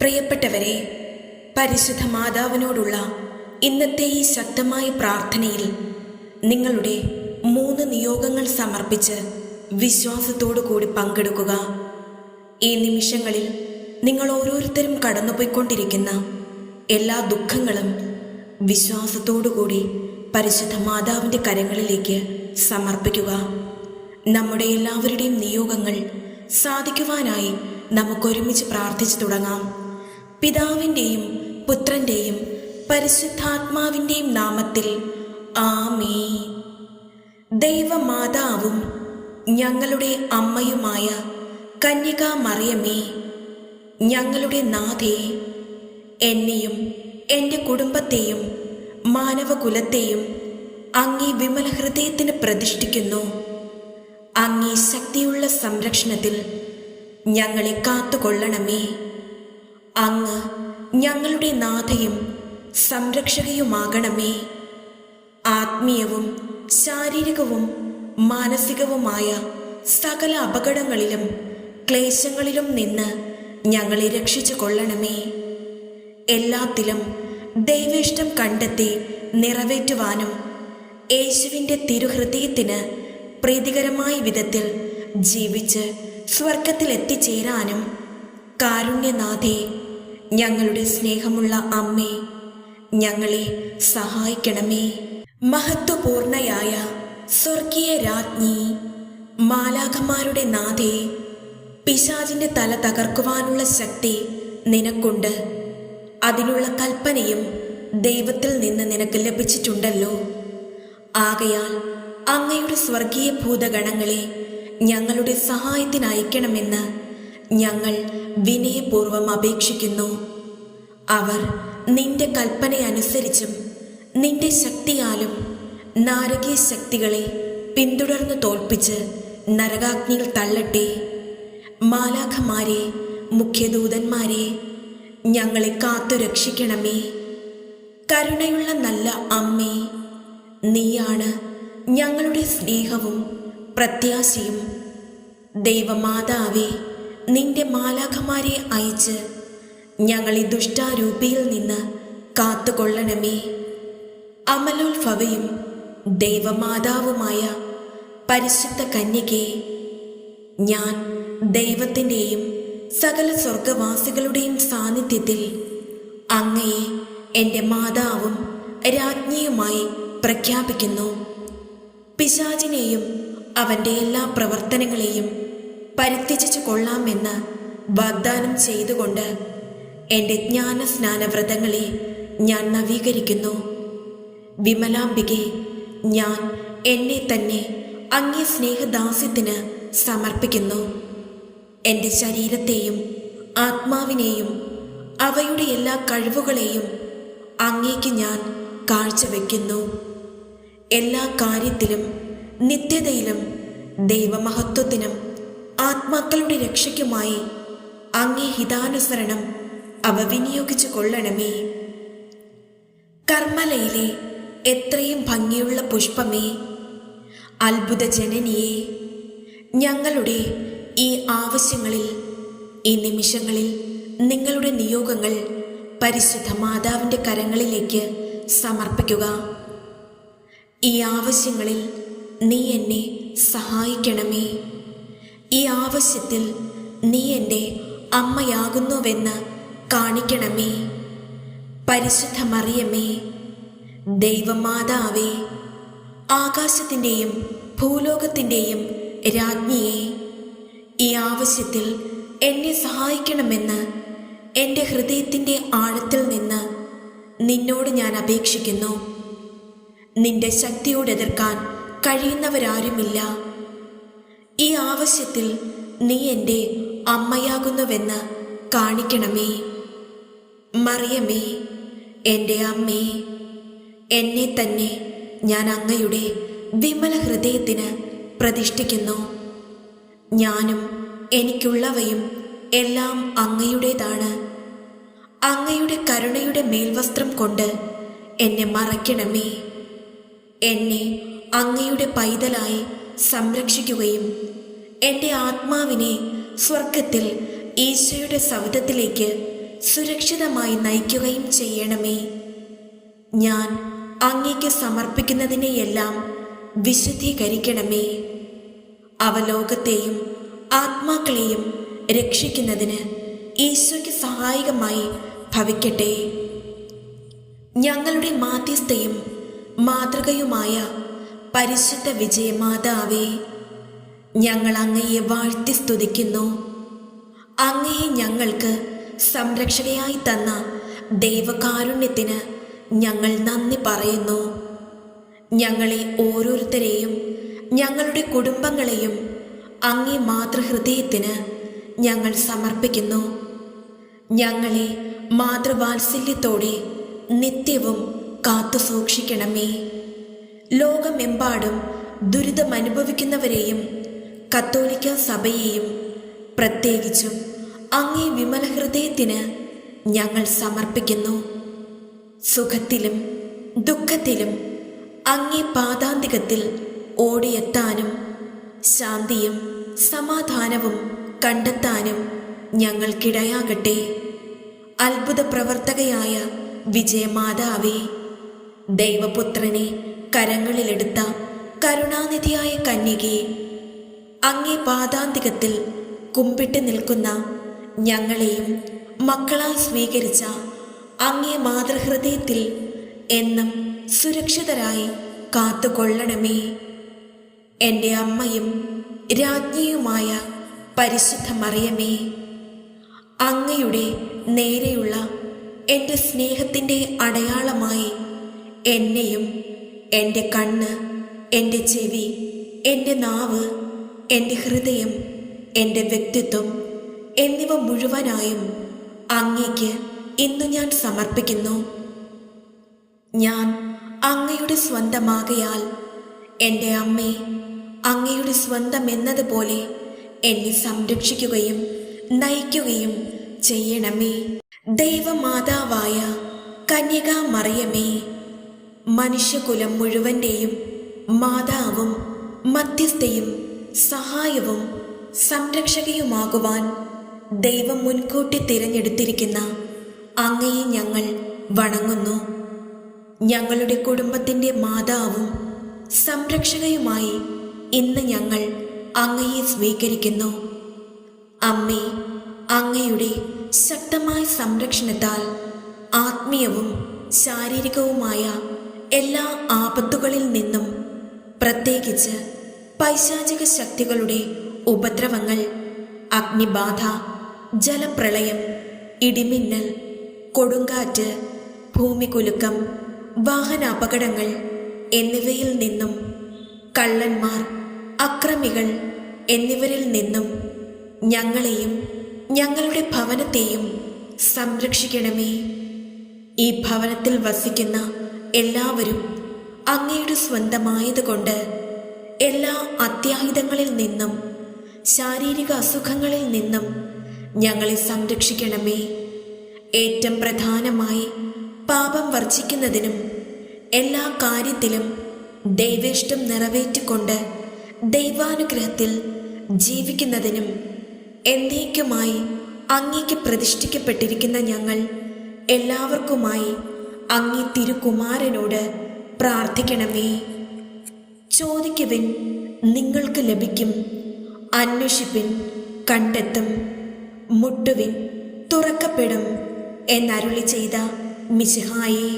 പ്രിയപ്പെട്ടവരെ പരിശുദ്ധ മാതാവിനോടുള്ള ഇന്നത്തെ ഈ ശക്തമായ പ്രാർത്ഥനയിൽ നിങ്ങളുടെ മൂന്ന് നിയോഗങ്ങൾ സമർപ്പിച്ച് വിശ്വാസത്തോടു കൂടി പങ്കെടുക്കുക. ഈ നിമിഷങ്ങളിൽ നിങ്ങൾ ഓരോരുത്തരും കടന്നുപോയിക്കൊണ്ടിരിക്കുന്ന എല്ലാ ദുഃഖങ്ങളും വിശ്വാസത്തോടു കൂടി പരിശുദ്ധ മാതാവിന്റെ കരങ്ങളിലേക്ക് സമർപ്പിക്കുക. നമ്മുടെ എല്ലാവരുടെയും നിയോഗങ്ങൾ സാധിക്കുവാനായി നമുക്കൊരുമിച്ച് പ്രാർത്ഥിച്ചു തുടങ്ങാം. പിതാവിന്റെയും പുത്രന്റെയും പരിശുദ്ധാത്മാവിന്റെയും നാമത്തിൽ ആമേ ദൈവമാതാവും ഞങ്ങളുടെ അമ്മയുമായ കന്യക മറിയമേ ഞങ്ങളുടെ നാഥേ എന്നെയും എന്റെ കുടുംബത്തെയും മാനവകുലത്തെയും അങ്ങേ വിമല ഹൃദയത്തിന് പ്രതിഷ്ഠിക്കുന്നു. അങ്ങേ ശക്തിയുള്ള സംരക്ഷണത്തിൽ ഞങ്ങളെ കാത്തുകൊള്ളണമേ. അങ്ങ് ഞങ്ങളുടെ നാഥയും സംരക്ഷകയുമാകണമേ. ആത്മീയവും ശാരീരികവും മാനസികവുമായ സകല അപകടങ്ങളിലും ക്ലേശങ്ങളിലും നിന്ന് ഞങ്ങളെ രക്ഷിച്ചു കൊള്ളണമേ. എല്ലാത്തിലും ദൈവേഷ്ടം കണ്ടെത്തി നിറവേറ്റുവാനും യേശുവിന്റെ തിരുഹൃദയത്തിന് പ്രീതികരമായ വിധത്തിൽ ജീവിച്ച് സ്വർഗത്തിൽ എത്തിച്ചേരാനും കാരുണ്യനാഥേ ഞങ്ങളുടെ സ്നേഹമുള്ള അമ്മേ ഞങ്ങളെ സഹായിക്കണമേ. മഹത്വപൂർണയായ സ്വർഗീയ രാജ്ഞി മാലാഖമാരുടെ നാഥേ പിശാചിന്റെ തല തകർക്കുവാനുള്ള ശക്തി നിനക്കുണ്ട്. അതിനുള്ള കൽപ്പനയും ദൈവത്തിൽ നിന്ന് നിനക്ക് ലഭിച്ചിട്ടുണ്ടല്ലോ. ആകയാൽ അങ്ങയുടെ സ്വർഗീയ ഭൂതഗണങ്ങളെ ഞങ്ങളുടെ സഹായത്തിനയക്കണമെന്ന് ഞങ്ങൾ വിനയപൂർവം അപേക്ഷിക്കുന്നു. അവർ നിന്റെ കൽപ്പനയനുസരിച്ചും നിന്റെ ശക്തിയാലും നാരകീയ ശക്തികളെ പിന്തുടർന്ന് തോൽപ്പിച്ച് നരകാഗ്നിയിൽ തള്ളട്ടെ. മാലാഖമാരെ മുഖ്യദൂതന്മാരെ ഞങ്ങളെ കാത്തു രക്ഷിക്കണമേ. കരുണയുള്ള നല്ല അമ്മേ നീയാണ് ഞങ്ങളുടെ സ്നേഹവും പ്രത്യാശയും. ദൈവമാതാവേ നിന്റെ മാലാഖമാരെ അയച്ച് ഞങ്ങളെ ദുഷ്ടാരൂപിയിൽ നിന്ന് കാത്തുകൊള്ളണമേ. അമലോത്ഭവയും ദൈവമാതാവുമായ പരിശുദ്ധ കന്യകെ ഞാൻ ദൈവത്തിന്റെയും സകല സ്വർഗവാസികളുടെയും സാന്നിധ്യത്തിൽ അങ്ങയെ എന്റെ മാതാവും രാജ്ഞിയുമായി പ്രഖ്യാപിക്കുന്നു. പിശാചിനെയും അവന്റെ എല്ലാ പ്രവർത്തനങ്ങളെയും പരിത്യജിച്ചു കൊള്ളാമെന്ന് വാഗ്ദാനം ചെയ്തുകൊണ്ട് എന്റെ ജ്ഞാനസ്നാനവ്രതങ്ങളെ ഞാൻ നവീകരിക്കുന്നു. വിമലാംബികെ ഞാൻ എന്നെ തന്നെ അങ്ങേ സ്നേഹദാസ്യത്തിന് സമർപ്പിക്കുന്നു. എന്റെ ശരീരത്തെയും ആത്മാവിനെയും അവയുടെ എല്ലാ കഴിവുകളെയും അങ്ങേക്ക് ഞാൻ കാഴ്ചവെക്കുന്നു. എല്ലാ കാര്യത്തിലും നിത്യതയിലും ദൈവമഹത്വത്തിനും ആത്മാക്കളുടെ രക്ഷയ്ക്കുമായി അങ്ങേ ഹിതാനുസരണം അവ വിനിയോഗിച്ചു കൊള്ളണമേ. കർമ്മലയിലെ എത്രയും ഭംഗിയുള്ള പുഷ്പമേ. അത്ഭുത ജനനിയെ ഞങ്ങളുടെ ഈ ആവശ്യങ്ങളിൽ ഈ നിമിഷങ്ങളിൽ നിങ്ങളുടെ നിയോഗങ്ങൾ പരിശുദ്ധ മാതാവിന്റെ കരങ്ങളിലേക്ക് സമർപ്പിക്കുക. ഈ ആവശ്യങ്ങളിൽ നീ എന്നെ സഹായിക്കണമേ. ഈ ആവശ്യത്തിൽ നീ എന്റെ അമ്മയാകുന്നുവെന്ന് കാണിക്കണമേ. പരിശുദ്ധ മറിയമേ ദൈവമാതാവേ ആകാശത്തിന്റെയും ഭൂലോകത്തിന്റെയും രാജ്ഞിയെ ഈ ആവശ്യത്തിൽ എന്നെ സഹായിക്കണമെന്ന് എന്റെ ഹൃദയത്തിന്റെ ആഴത്തിൽ നിന്ന് നിന്നോട് ഞാൻ അപേക്ഷിക്കുന്നു. നിന്റെ ശക്തിയോട് എതിർക്കാൻ കഴിയുന്നവരാരുമില്ല. ഈ ആവശ്യത്തിൽ നീ എന്റെ അമ്മയാകുന്നുവെന്ന് കാണിക്കണമേ. മറിയമേ എന്റെ അമ്മേ എന്നെ തന്നെ ഞാൻ അങ്ങയുടെ വിമല ഹൃദയത്തിന് പ്രതിഷ്ഠിക്കുന്നു. ഞാനും എനിക്കുള്ളവയും എല്ലാം അങ്ങയുടേതാണ്. അങ്ങയുടെ കരുണയുടെ മേൽവസ്ത്രം കൊണ്ട് എന്നെ മറയ്ക്കണമേ. എന്നെ അങ്ങയുടെ പൈതലായി സംരക്ഷിക്കുകയും എന്റെ ആത്മാവിനെ സ്വർഗത്തിൽ ഈശോയുടെ സൗദത്തിലേക്ക് സുരക്ഷിതമായി നയിക്കുകയും ചെയ്യണമേ. ഞാൻ അങ്ങേക്ക് സമർപ്പിക്കുന്നതിനെയെല്ലാം വിശുദ്ധീകരിക്കണമേ. അവ ലോകത്തെയും ആത്മാക്കളെയും രക്ഷിക്കുന്നതിന് ഈശോയ്ക്ക് സഹായകമായി ഭവിക്കട്ടെ. ഞങ്ങളുടെ മാധ്യസ്ഥയും മാതൃകയുമായ പരിശുദ്ധ വിജയമാതാവേ ഞങ്ങൾ അങ്ങയെ വാഴ്ത്തി സ്തുതിക്കുന്നു. അങ്ങയെ ഞങ്ങൾക്ക് സംരക്ഷകയായി തന്ന ദൈവകാരുണ്യത്തിന് ഞങ്ങൾ നന്ദി പറയുന്നു. ഞങ്ങളെ ഓരോരുത്തരെയും ഞങ്ങളുടെ കുടുംബങ്ങളെയും അങ്ങേ മാതൃഹൃദയത്തിന് ഞങ്ങൾ സമർപ്പിക്കുന്നു. ഞങ്ങളെ മാതൃവാത്സല്യത്തോടെ നിത്യവും കാത്തു സൂക്ഷിക്കണമേ ലോകമെമ്പാടും ദുരിതമനുഭവിക്കുന്നവരെയും കത്തോലിക്ക സഭയെയും പ്രത്യേകിച്ചും അങ്ങേ വിമല ഹൃദയത്തിന് ഞങ്ങൾ സമർപ്പിക്കുന്നു. സുഖത്തിലും ദുഃഖത്തിലും അങ്ങേ പാതാന്തികത്തിൽ ഓടിയെത്താനും ശാന്തിയും സമാധാനവും കണ്ടെത്താനും ഞങ്ങൾക്കിടയാകട്ടെ. അത്ഭുത പ്രവർത്തകയായ വിജയമാതാവേ ദൈവപുത്രനെ കരങ്ങളിലെടുത്ത കരുണാനിധിയായ കന്യകയെ അങ്ങേ പാതാന്തികത്തിൽ കുമ്പിട്ട് നിൽക്കുന്ന ഞങ്ങളെയും മക്കളായി സ്വീകരിച്ച അങ്ങേ മാതൃഹൃദയത്തിൽ എന്നും സുരക്ഷിതരായി കാത്തുകൊള്ളണമേ. എന്റെ അമ്മയും രാജ്ഞിയുമായ പരിശുദ്ധ മറിയമേ അങ്ങയുടെ നേരെയുള്ള എന്റെ സ്നേഹത്തിന്റെ അടയാളമായി എന്നെയും എന്റെ കണ്ണ് എന്റെ ചെവി എന്റെ നാവ് എന്റെ ഹൃദയം എന്റെ വ്യക്തിത്വം എന്നിവ മുഴുവനായും അങ്ങേക്ക് ഇന്നു ഞാൻ സമർപ്പിക്കുന്നു. ഞാൻ അങ്ങയുടെ സ്വന്തമാകയാൽ എന്റെ അമ്മേ അങ്ങയുടെ സ്വന്തം എന്നതുപോലെ എന്നെ സംരക്ഷിക്കുകയും നയിക്കുകയും ചെയ്യണമേ. ദൈവമാതാവായ കന്യകാ മറിയമേ മനുഷ്യകുലം മുഴുവന്റെയും മാതാവും മധ്യസ്ഥയും സഹായവും സംരക്ഷകയുമാകുവാൻ ദൈവം മുൻകൂട്ടി തിരഞ്ഞെടുത്തിരിക്കുന്ന അങ്ങയെ ഞങ്ങൾ വണങ്ങുന്നു. ഞങ്ങളുടെ കുടുംബത്തിന്റെ മാതാവും സംരക്ഷകയുമായി ഇന്ന് ഞങ്ങൾ അങ്ങയെ സ്വീകരിക്കുന്നു. അമ്മേ അങ്ങയുടെ ശക്തമായ സംരക്ഷണത്താൽ ആത്മീയവും ശാരീരികവുമായ എല്ലാ ആപത്തുകളിൽ നിന്നും പ്രത്യേകിച്ച് പൈശാചിക ശക്തികളുടെ ഉപദ്രവങ്ങൾ അഗ്നിബാധ ജലപ്രളയം ഇടിമിന്നൽ കൊടുങ്കാറ്റ് ഭൂമികുലുക്കം വാഹനാപകടങ്ങൾ എന്നിവയിൽ നിന്നും കള്ളന്മാർ അക്രമികൾ എന്നിവരിൽ നിന്നും ഞങ്ങളെയും ഞങ്ങളുടെ ഭവനത്തെയും സംരക്ഷിക്കണമേ. ഈ ഭവനത്തിൽ വസിക്കുന്ന എല്ലാവരും അങ്ങയുടെ സ്വന്തമായതുകൊണ്ട് എല്ലാ അത്യാഹിതങ്ങളിൽ നിന്നും ശാരീരിക അസുഖങ്ങളിൽ നിന്നും ഞങ്ങളെ സംരക്ഷിക്കണമേ. ഏറ്റവും പ്രധാനമായി പാപം വർജിക്കുന്നതിനും എല്ലാ കാര്യത്തിലും ദൈവേഷ്ടം നിറവേറ്റിക്കൊണ്ട് ദൈവാനുഗ്രഹത്തിൽ ജീവിക്കുന്നതിനും എന്നേക്കുമായി അങ്ങേക്ക് പ്രതിഷ്ഠിക്കപ്പെട്ടിരിക്കുന്ന ഞങ്ങൾ എല്ലാവർക്കുമായി അങ്ങേ തിരുകുമാരനോട് പ്രാർത്ഥിക്കണമേ. ചോദിക്കുവിൻ നിങ്ങൾക്ക് ലഭിക്കും. അന്വേഷിപ്പിൻ കണ്ടെത്തും. മുട്ടുവിൻ തുറക്കപ്പെടും എന്നരുളി ചെയ്ത മിശിഹായെ.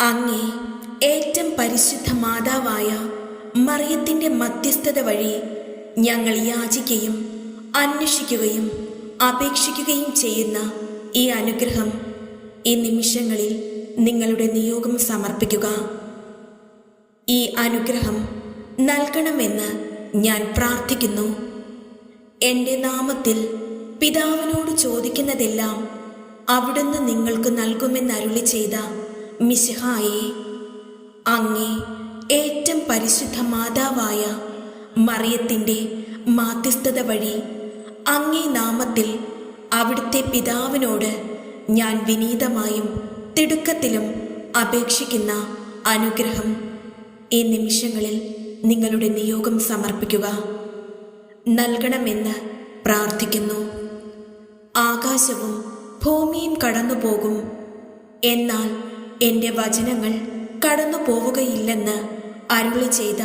അങ്ങേ ഏറ്റവും പരിശുദ്ധ മാതാവായ മറിയത്തിന്റെ മധ്യസ്ഥത വഴി ഞങ്ങൾ യാചിക്കുകയും അന്വേഷിക്കുകയും അപേക്ഷിക്കുകയും ചെയ്യുന്ന ഈ അനുഗ്രഹം ഈ നിമിഷങ്ങളിൽ നിങ്ങളുടെ നിയോഗം സമർപ്പിക്കുക. ഈ അനുഗ്രഹം നൽകണമെന്ന് ഞാൻ പ്രാർത്ഥിക്കുന്നു. എന്റെ നാമത്തിൽ പിതാവിനോട് ചോദിക്കുന്നതെല്ലാം അവിടുന്ന് നിങ്ങൾക്ക് നൽകുമെന്നരുളി ചെയ്ത മിശിഹായെ അങ്ങേ ഏറ്റവും പരിശുദ്ധ മാതാവായ മറിയത്തിന്റെ മാധ്യസ്ഥത വഴി അങ്ങേ നാമത്തിൽ അവിടുത്തെ പിതാവിനോട് ഞാൻ വിനീതമായും തിടുക്കത്തിലും അപേക്ഷിക്കുന്ന അനുഗ്രഹം ഈ നിമിഷങ്ങളിൽ നിങ്ങളുടെ നിയോഗം സമർപ്പിക്കുക നൽകണമെന്ന് പ്രാർത്ഥിക്കുന്നു. ആകാശവും ഭൂമിയും കടന്നു പോകും എന്നാൽ എന്റെ വചനങ്ങൾ കടന്നു പോവുകയില്ലെന്ന് അരുളി ചെയ്ത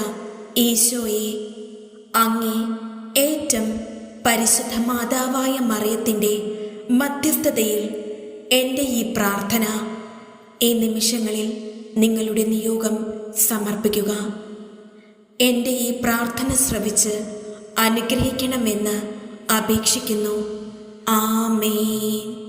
ഈശോയെ അങ്ങേ ഏറ്റവും പരിശുദ്ധ മാതാവായ മറിയത്തിന്റെ മധ്യസ്ഥതയിൽ എന്റെ ഈ പ്രാർത്ഥന ഈ നിമിഷങ്ങളിൽ നിങ്ങളുടെ നിയോഗം സമർപ്പിക്കുക. എന്റെ ഈ പ്രാർത്ഥന ശ്രവിച്ച് അനുഗ്രഹിക്കണമെന്ന് അപേക്ഷിക്കുന്നു. ആമേൻ.